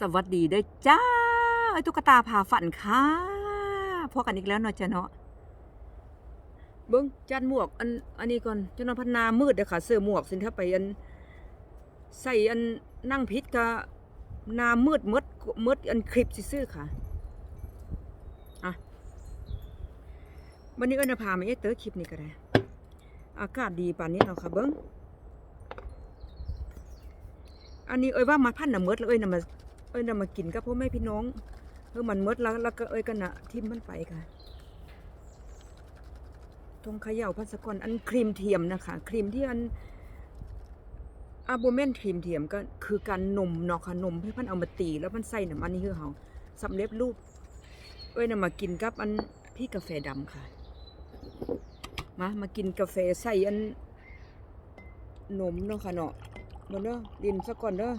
สวัสดีเด้อจ้าไอ้ตุ๊กตาพาฝันค่ะพอกันอีกแล้วเนาะจ้ะเนาะเบิ้งจัดหมวกอันอันนี้ก่อนเจ้านอนพันนามืดเด้อค่ะ เสื้อหมวกสินถ้าไปอันใส่อันนั่งพิษกะนามืดมืดมืดอันคลิปซื่อค่ะอะวันนี้เอินจะพามาเอเตอร์คลิปนี้ก็ได้ อากาศดีป่านนี้เนาะค่ะเบิ้งอันนี้เอ้ยว่ามันพันน่ะเมดแล้วเอ้ยน่ะมา เอ้ยน่ะมากินกับพ่อแม่พี่น้องเออมันมดแล้วแล้วก็เอ้ยกันน่ะทิมมันไปค่ะทงเขย่าพัสกรอันครีมเทียมนะคะครีมที่อันอาโบเมนครีมเทียมก็คือการนมเนาะค่ะนมให้พันเอามาตีแล้วมันใส่น้ำมันนี่คือเฮาสำเร็จรูป เอ้ยน่ะมากินกับอันพี่กาแฟดำค่ะ มามากินกาแฟใส่อันนมเนาะค่ะเนาะบนเด้อดินซะก่อนเด้อ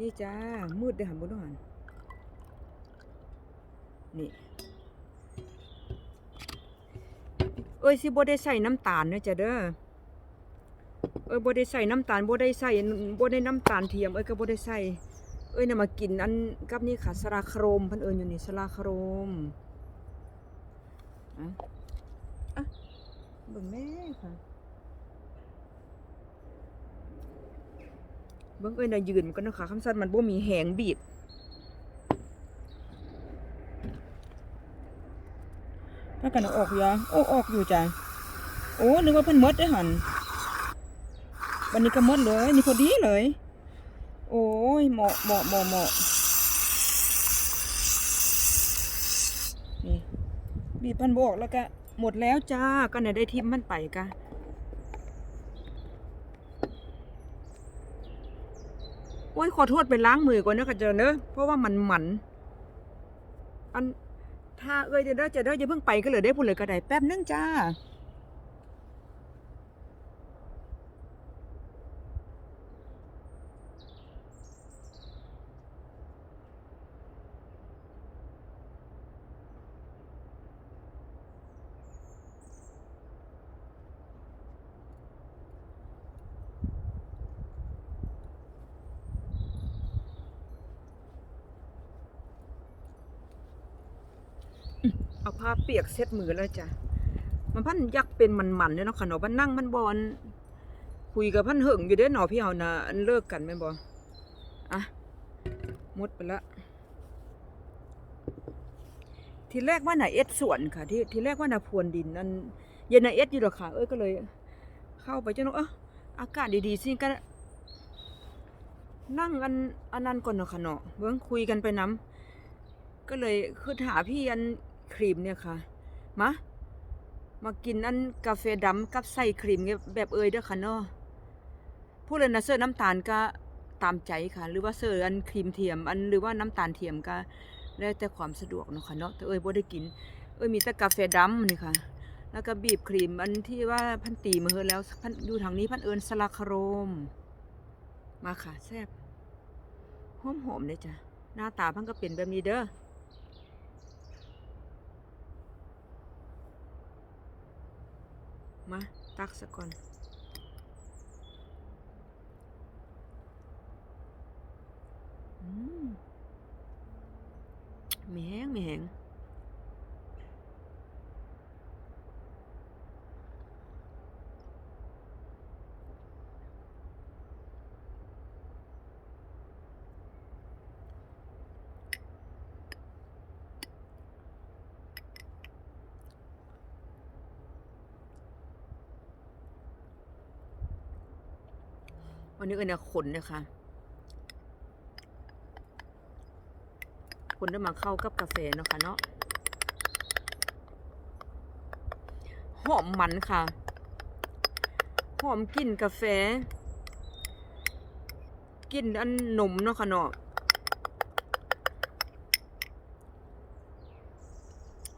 นี่จ้า มืดเด้อหันบนเด้อหันนี่เอ้ยสิบ่ได้ใส่น้ำตาลเด้อจ้ะเด้อเอ้ยบ่ได้ใส่น้ำตาลบ่ได้ใส่บ่ได้น้ำตาลเทียมเอ้ยก็บ่ได้ใส่เอ้ยน่ะมากินอันกับนี่ค่ะสลาโครมพิ่นเอิ้นอยู่นี่สลาโครมอะอะเบิ่งแม่ค่ะ เบิ่งเอ้ยนะยืนมันก็นะคะคำสั้นมันบ่มีแหงบีบ ถ้ากันออกอยู่อะโอ้ออกอยู่จ้ะโอ้นึกว่าเพิ่นมดได้หันวันนี้ก็มดเลยนี่พอดีเลย โอ้ยเหมาะเหมาะเหมาะเหมาะนี่บีบพันบออกแล้วก็หมดแล้วจ้าก็เนี่ยได้ทิมมันไปกะ อ้ยขอโทษไปล้างมือก่อนเนอะกระเจอเนอะเพราะว่ามันหมันอันถ้าเอ้ยเดี๋ยวเด้อจะเด้ออย่าเพิ่งไปก็เลยได้พูดเลยก็ได้แป๊บนึงจ้า เอาผ้าเปียกเซ็ตมือแล้วจ้ะมันพันยักเป็นมันๆเนี่ยเนาะค่ะเนาะมันนั่งมันบอลคุยกับพันเหึงอยู่เด้หนอพี่เฮานะอันเลิกกันแม่นบ่อะหมดไปละทีแรกว่าน่ะเอ็ดสวนค่ะ ที่ทีแรกว่าน่ะพวนดินนั่นเย็นน่ะเอ็ดอยู่ดอกค่ะ เอ้ยก็เลย เข้าไปจังเนาะเอออากาศดีๆสิก็นั่งอันอันนั้นก่อนเนาะค่ะเนาะเบิ่งคุยกันไปน้ำก็เลยคือหาพี่อัน ครีมเนี่ยค่ะ มา มากินอันกาแฟดำกับใส่ครีมแบบเอยเด้อค่ะเนาะผู้เลยนะเสื้อน้ำตาลก็ตามใจค่ะ หรือว่าเสื้ออันครีมเทียม อันหรือว่าน้ำตาลเทียมก็แล้วแต่ความสะดวกเนาะค่ะเนาะแต่เอยบ่ได้กิน เอยมีแต่กาแฟดำนี่ค่ะ แล้วก็บีบครีมอันที่ว่าพันตีมาเฮือแล้วพันดูทางนี้พันเอิญสลาคโรม มาค่ะแซ่บหอมๆเลยจ้ะหน้าตาพันก็เป็นแบบนี้เด้อ มา ตักซะก่อนอืมมีแหงมีแหง วันนี้เอ็นขนนะคะขนได้มาเข้ากับกาแฟเนาะค่ะเนาะหอมมันค่ะ หอมกลิ่นกาแฟกลิ่นอันนมเนาะค่ะเนาะ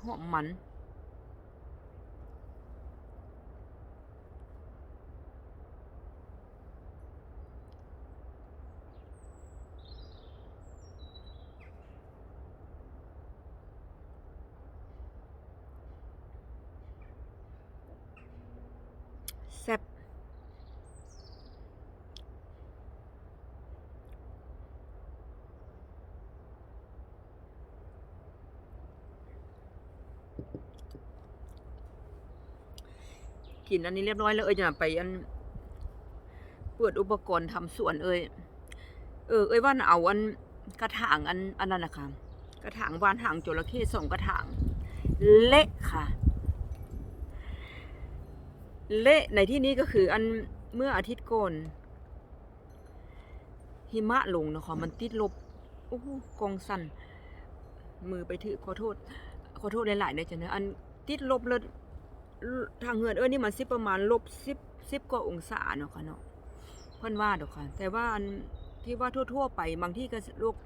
หอมมัน แซ่บ กินอันนี้เรียบร้อยแล้วเอ้ยจะไปอันเปิดอุปกรณ์ทำสวนเอ้ยเออเอ้ยว่านเอาอันกระถางอันอันนั้นนะคะกระถางวานหางจระเข้สองกระถาง เละค่ะ เละในที่นี้ก็คืออันเมื่ออาทิตย์ก่อนหิมะลงนะคะมันติดลบโอ้โหกองสันมือไปถือขอโทษ ขอโทษหลายๆเนี่ยจ้ะเนอะอันติดลบแล้ว ทางเฮือนเอ้ยนี่มันสิประมาณลบสิบสิบกว่าองศาเนาะค่ะเนาะเพิ่นว่าดอกค่ะ แต่ว่าอันที่ว่าทั่ว ๆ ไปบางที่ก็ลบ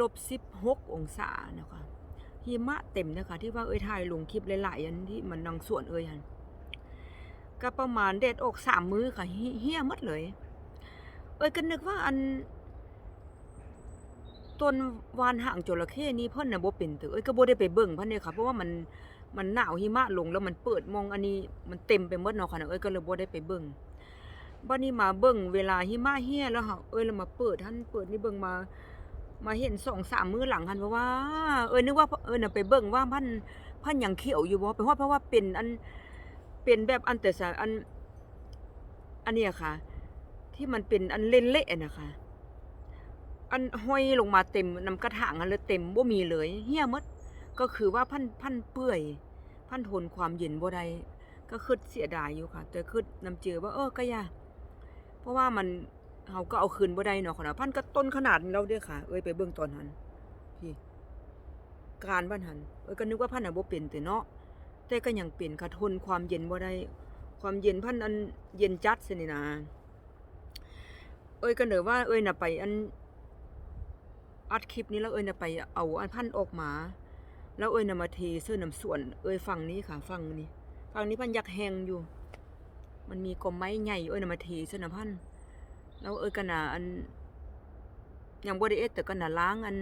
ลบสิบหกองศาเนาะค่ะหิมะเต็มนะคะที่ว่าเอ้ยถ่ายลงคลิปหลายๆอันที่มันนังสวนเอ้ยหันก็ประมาณเด็ดอกสามมื้อค่ะเหี้ยเหี้ยหมดเลย เอ้ยก็นึกว่าอันต้นวานหางจระเข้นี่เพิ่นน่ะบ่เป็นตึเอ้ยก็บ่ได้ไปเบิ่งเพิ่นเด้ค่ะเพราะว่ามัน มันหนาวหิมะลงแล้วมันเปิดมองอันนี้มันเต็มไปหมดเนาะค่ะเอ้ยก็เลยบ่ได้ไปเบิ่งบัดนี้มาเบิ่งเวลาหิมะเหี่ยแล้วค่ะเอ้ยแล้วมาเปิดท่านเปิดนี่เบิ่งมา มาเห็น2-3มื้อหลังหันเพราะว่า เอ้ยนึกว่าเอ้ยน่ะไปเบิ่งว่าพันพันหยังเขียวอยู่บ่ไปฮอดเพราะว่าเป็นอันเป็นแบบอันแต่ซะอันอันเนี้ยค่ะ ที่มันเป็นอันเละๆอะนะคะอันห้อยลงมาเต็มน้ำกระถางอันเลยเต็มบ่มีเลยเหี้ยหมด ก็คือว่าพันพันเปื่อย พันทนความเย็นบ่ได้ก็คิดเสียดายอยู่ค่ะ แต่คิดนำเจอว่า เออก็ย่าเพราะว่ามันเฮาก็เอาคืนบ่ได้เนาะค่ะพันก็ต้นขนาดนี้แล้วเด้อค่ะ เอ้ยไปเบิ่งตอนนั้นพี่การบ้านหันเอ้ยก็นึกว่าพันน่ะบ่เป็นแต่เนาะแต่ก็ยังเป็นค่ะทนความเย็นบ่ได้ความเย็นพันอันเย็นจัดซินี่นะเอ้ยก็เนอว่าเอ้ยน่ะไปอันอัดคลิปนี้แล้วเอ้ยน่ะไปเอาอันพันธุ์ออกมา แล้วเอ้ยน่ะมาเทเสื้อน้ำสวน เอ้ยฝั่งนี้ค่ะฝั่งนี้ฝั่งนี้พันยักแหงอยู่ มันมีกอไม้ใหญ่เอ้ยน่ะมาเทเสื้อนำพันแล้วเอ้ยก็น่ะอันยังบ่ได้เอ็ดแต่ก็น่ะล้างอัน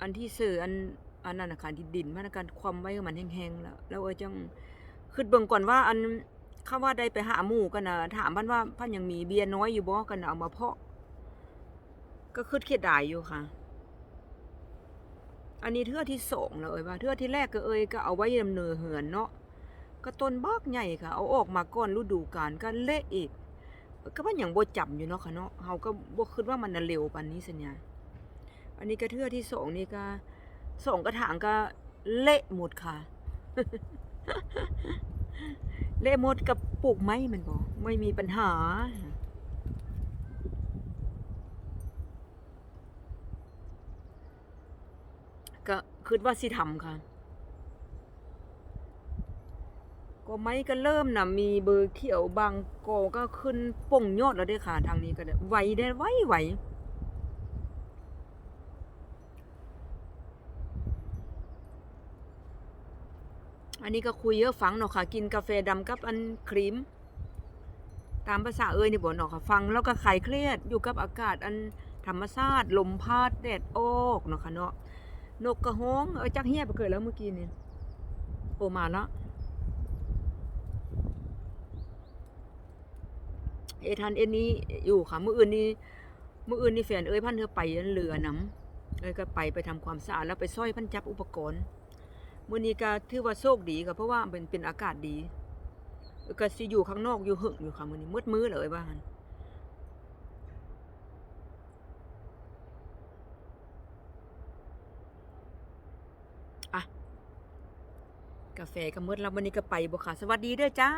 อันที่เสื้ออันอันนั้นนะค่ะดินดินมันกันความไว้มันแห้งๆแล้ว แล้วเอ้ยจังคิดเบิ่งก่อนว่า อันคำว่าได้ไปหาหมู่กันน่ะถามพันว่าพันยังมีเบียร์น้อยอยู่บ่กันนะเอามาเพาะ ก็คือเขียดดายอยู่ค่ะ อันนี้เทื่อที่สองแล้วเอ้ยว่าเทื่อที่แรกก็เอ้ยก็เอาไว้ดำเนินเหือนเนาะก็ต้นบักใหญ่ค่ะ เอาออกมาก่อนฤดูกาลก็เละอีก ก็ว่าอย่างบ่จำอยู่เนาะค่ะเนาะเฮาก็บ่คิดว่ามันเร็วปานนี้สัญญาอันนี้ก็เทื่อที่สองนี่ก็สองกระถางก็เละหมดค่ะ เละหมดกับปลูกไม้มันบ่ไม่มีปัญหา ก็คิดว่าสิทำค่ะ ก็ไม้ก็เริ่มนะมีเบอร์เขียวบางกอก็ขึ้นป่งยอดแล้วด้อค่ะ ทางนี้ก็ได้ไหวได้ไหวไหวอันนี้ก็คุยเยอะฟังเนาะค่ะ กินกาแฟดำกับอันครีม ตามภาษาเอ้ยนี่บ่เนาะค่ะ ฟังแล้วก็คลายเครียดอยู่กับอากาศอันธรรมชาติลมพัดแดดออกเนาะค่ะเนาะ นกกระฮ้องเออจักเฮียไปเกิดแล้วเมื่อกี้นี่โอมาแล้วเอทันเอ็นนี้อยู่ค่ะเมื้ออื่นนี้เมื้ออื่นนี่แฟนเอ้ยพันเธอไปเรือน้ำเอ้ยก็ไปไปทำความสะอาดแล้วไปซ้อยพันจับอุปกรณ์มื้อนี้ก็ถือว่าโชคดีค่ะเพราะว่าเป็นเป็นอากาศดีก็สิอยู่ข้างนอกอยู่หึงอยู่ค่ะมื้อนี้มืดมื้อเลยว่าน กาแฟก็มืดแล้ววันนี้ก็ไปบ่ค่ะ สวัสดีเด้อจ้า